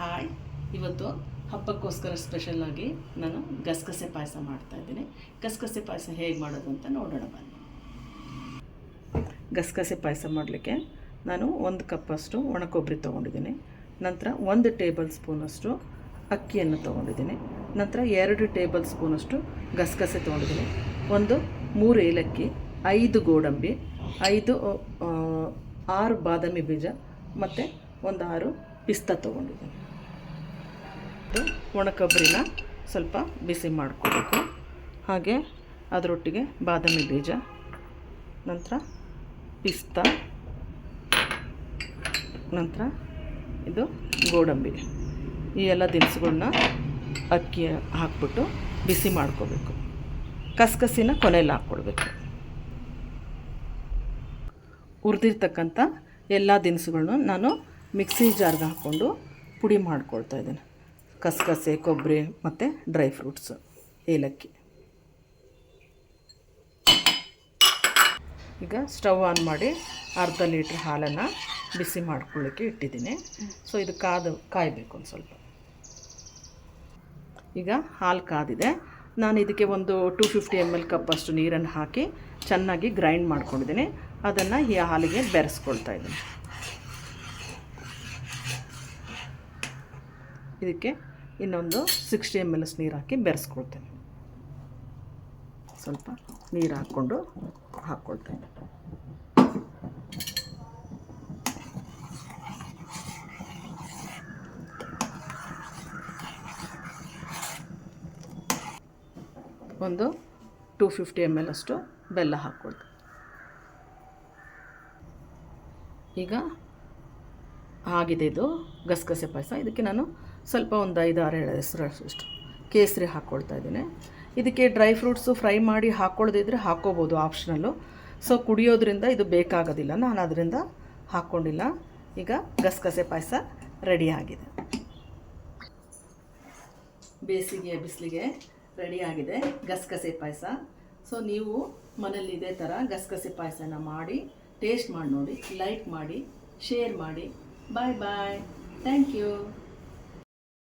Hi ಇವತ್ತು ಹಬ್ಬಕ್ಕೋಸ್ಕರ ಸ್ಪೆಷಲಾಗಿ ನಾನು ಗಸಗಸೆ ಪಾಯಸ ಮಾಡ್ತಾ ಇದ್ದೀನಿ. ಗಸಗಸೆ ಪಾಯಸ ಹೇಗೆ ಮಾಡೋದು ಅಂತ ನೋಡೋಣ ಬನ್ನಿ. ಗಸಗಸೆ ಪಾಯಸ ಮಾಡಲಿಕ್ಕೆ ನಾನು ಒಂದು ಕಪ್ಪಷ್ಟು ಒಣ ಕೊಬ್ಬರಿ ತೊಗೊಂಡಿದ್ದೀನಿ. ನಂತರ ಒಂದು ಟೇಬಲ್ ಸ್ಪೂನಷ್ಟು ಅಕ್ಕಿಯನ್ನು ತೊಗೊಂಡಿದ್ದೀನಿ. ನಂತರ ಎರಡು ಟೇಬಲ್ ಸ್ಪೂನಷ್ಟು ಗಸಗಸೆ ತೊಗೊಂಡಿದ್ದೀನಿ. ಒಂದು ಮೂರು ಏಲಕ್ಕಿ, ಐದು ಗೋಡಂಬಿ, ಐದು ಆರು ಬಾದಾಮಿ ಬೀಜ ಮತ್ತು ಒಂದು ಆರು ಪಿಸ್ತಾ ತೊಗೊಂಡಿದ್ದೀನಿ. ಇದು ಒಣ ಕೊಬ್ಬರಿನ ಸ್ವಲ್ಪ ಬಿಸಿ ಮಾಡ್ಕೋಬೇಕು. ಹಾಗೆ ಅದರೊಟ್ಟಿಗೆ ಬಾದಾಮಿ ಬೀಜ, ನಂತರ ಪಿಸ್ತಾ, ನಂತರ ಇದು ಗೋಡಂಬಿ. ಈ ಎಲ್ಲ ದಿನಸುಗಳನ್ನ ಅಕ್ಕಿ ಹಾಕ್ಬಿಟ್ಟು ಬಿಸಿ ಮಾಡ್ಕೋಬೇಕು. ಕಸಕಸಿನ ಕೊನೆಯಲ್ಲಿ ಹಾಕ್ಕೊಡ್ಬೇಕು ಹುರಿದಿರ್ತಕ್ಕಂಥ ಎಲ್ಲ ದಿನಸುಗಳನ್ನು ನಾನು ಮಿಕ್ಸಿ ಜಾರ್ಗೆ ಹಾಕ್ಕೊಂಡು ಪುಡಿ ಮಾಡ್ಕೊಳ್ತಾ ಇದ್ದೀನಿ. ಕಸಕಸೆ, ಕೊಬ್ಬರಿ ಮತ್ತು ಡ್ರೈ ಫ್ರೂಟ್ಸು, ಏಲಕ್ಕಿ. ಈಗ ಸ್ಟವ್ ಆನ್ ಮಾಡಿ ಅರ್ಧ ಲೀಟ್ರ್ ಹಾಲನ್ನು ಬಿಸಿ ಮಾಡ್ಕೊಳ್ಳಿಕ್ಕೆ ಇಟ್ಟಿದ್ದೀನಿ. ಸೊ ಇದು ಕಾದು, ಕಾಯಬೇಕು ಒಂದು ಸ್ವಲ್ಪ. ಈಗ ಹಾಲು ಕಾದಿದೆ. ನಾನು ಇದಕ್ಕೆ ಒಂದು ಟು ಫಿಫ್ಟಿ ಎಂ ಎಲ್ ಕಪ್ಪಷ್ಟು ನೀರನ್ನು ಹಾಕಿ ಚೆನ್ನಾಗಿ ಗ್ರೈಂಡ್ ಮಾಡ್ಕೊಂಡಿದ್ದೀನಿ. ಅದನ್ನು ಈ ಹಾಲಿಗೆ ಬೆರೆಸ್ಕೊಳ್ತಾ ಇದ್ದೀನಿ. ಇದಕ್ಕೆ ಇನ್ನೊಂದು ಸಿಕ್ಸ್ಟಿ ಎಂ ಎಲ್ ನೀರು ಹಾಕಿ ಬೆರೆಸ್ಕೊಳ್ತೇನೆ. ಸ್ವಲ್ಪ ನೀರು ಹಾಕ್ಕೊಂಡು ಹಾಕ್ಕೊಳ್ತೇನೆ ಒಂದು ಟೂ ಫಿಫ್ಟಿ ಎಂ ಎಲ್ ಅಷ್ಟು ಬೆಲ್ಲ ಹಾಕ್ಕೊಳ್ತೇನೆ. ಈಗ ಆಗಿದೆ ಇದು. ಗಸಗಸೆ ಪಾಯಸ. ಇದಕ್ಕೆ ನಾನು ಸ್ವಲ್ಪ ಒಂದು ಐದು ಆರು ಏಳು ಹೆಸರು ಅಷ್ಟು ಕೇಸರಿ ಹಾಕ್ಕೊಳ್ತಾ ಇದ್ದೀನಿ. ಇದಕ್ಕೆ ಡ್ರೈ ಫ್ರೂಟ್ಸು ಫ್ರೈ ಮಾಡಿ ಹಾಕ್ಕೊಳ್ಳೋದಿದ್ರೆ ಹಾಕ್ಕೋಬೋದು ಆಪ್ಷನಲ್ಲು. ಸೊ, ಕುಡಿಯೋದ್ರಿಂದ ಇದು ಬೇಕಾಗೋದಿಲ್ಲ. ನಾನು ಅದರಿಂದ ಹಾಕ್ಕೊಂಡಿಲ್ಲ ಈಗ ಗಸಗಸೆ ಪಾಯಸ ರೆಡಿ ಆಗಿದೆ. ಬೇಸಿಗೆ ಬಿಸಿಲಿಗೆ ಆಗಿದೆ ಗಸಗಸೆ ಪಾಯಸ. ಸೊ, ನೀವು ಮನೇಲಿ ಇದೇ ಥರ ಗಸಗಸೆ ಪಾಯಸನ ಮಾಡಿ, ಟೇಸ್ಟ್ ಮಾಡಿ ನೋಡಿ, ಲೈಕ್ ಮಾಡಿ, ಶೇರ್ ಮಾಡಿ. Bye bye. Thank you.